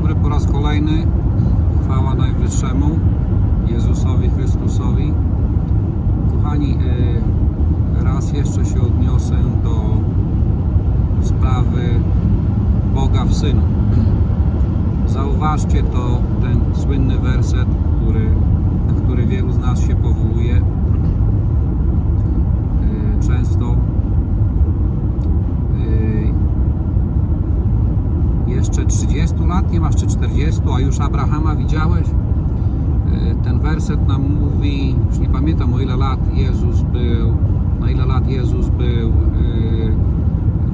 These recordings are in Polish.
dobry po raz kolejny. Chwała Najwyższemu, Jezusowi Chrystusowi. Kochani, y, raz jeszcze się odniosę do sprawy Boga w Synu. Zauważcie to, ten słynny werset, który, który wielu z nas się powołuje. Jeszcze 30 lat, nie masz czy 40, a już Abrahama widziałeś? E, Ten werset nam mówi, już nie pamiętam o ile lat Jezus był, na ile lat Jezus był e,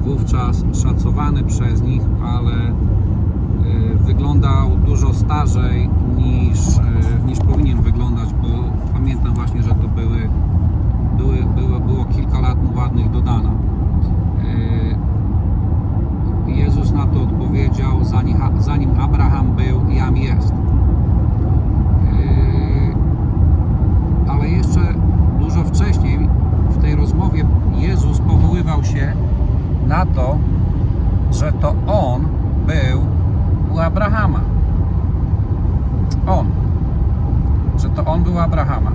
wówczas szacowany przez nich, ale e, wyglądał dużo starzej niż, niż powinien wyglądać, bo pamiętam właśnie, że to były, były, było, było kilka lat mu ładnych dodano. E, Jezus na to odpowiedział, zanim, Abraham był, jam jest. Yy, Ale jeszcze dużo wcześniej w tej rozmowie Jezus powoływał się na to, że to On był u Abrahama. On. Że to On był Abrahama.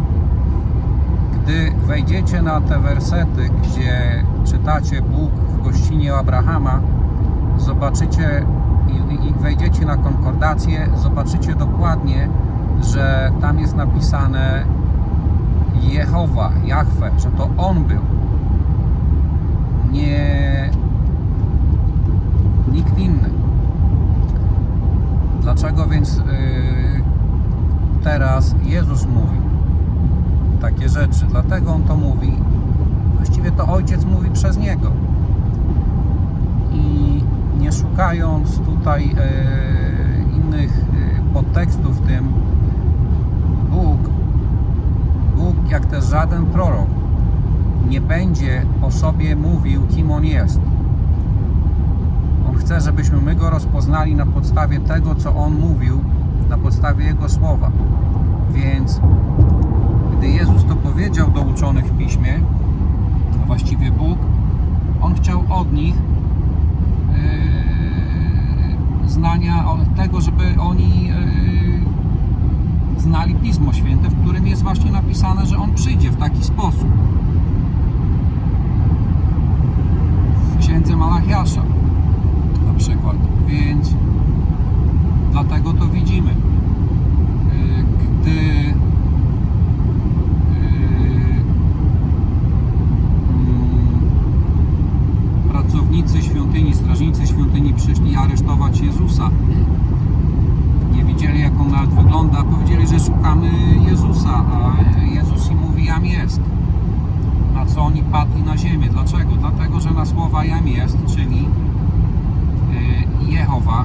Gdy wejdziecie na te wersety, gdzie czytacie Bóg w gościnie Abrahama, zobaczycie i wejdziecie na konkordację, zobaczycie dokładnie, że tam jest napisane Jehowa, Jahwe, że to On był. Nie nikt inny. Dlaczego więc yy, teraz Jezus mówi takie rzeczy? Dlatego On to mówi. Właściwie to Ojciec mówi przez Niego i nie szukając tutaj e, innych e, podtekstów w tym, Bóg, Bóg jak też żaden prorok nie będzie o sobie mówił, kim On jest. On chce, żebyśmy my Go rozpoznali na podstawie tego, co On mówił, na podstawie Jego słowa. Więc gdy Jezus to powiedział do uczonych w Piśmie, a właściwie Bóg, On chciał od nich znania o- tego, żeby oni yy, znali Pismo Święte, w którym jest właśnie napisane, że On przyjdzie w taki sposób. W księdze Malachiasza na przykład. Więc dlatego to widzimy. Yy, Gdy yy, mm, pracownicy świątyni, strażnicy świątyni przyszli aresztować Jezusa. Nie widzieli jak on nawet wygląda, powiedzieli, że szukamy Jezusa, a Jezus im mówi jam jest. Na co oni padli na ziemię. Dlaczego? Dlatego, że na słowa jam jest, czyli y, Jehowa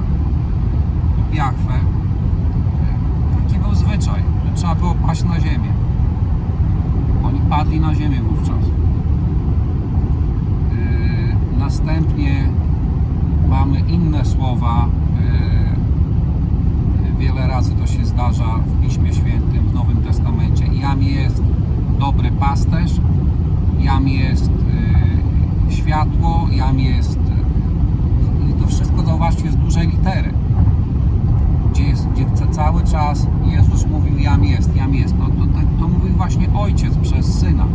lub Jahwe, y, taki był zwyczaj, że trzeba było paść na ziemię. Oni padli na ziemię wówczas. Yy, Następnie mamy inne słowa. yy, Wiele razy to się zdarza w Piśmie Świętym, w Nowym Testamencie. Jam jest dobry pasterz, jam jest yy, światło, jam jest. I to wszystko zauważcie z dużej litery. Gdzie, jest, gdzie ca- cały czas Jezus mówił jam jest, jam jest. No, to, to, to mówił właśnie Ojciec przez Syna.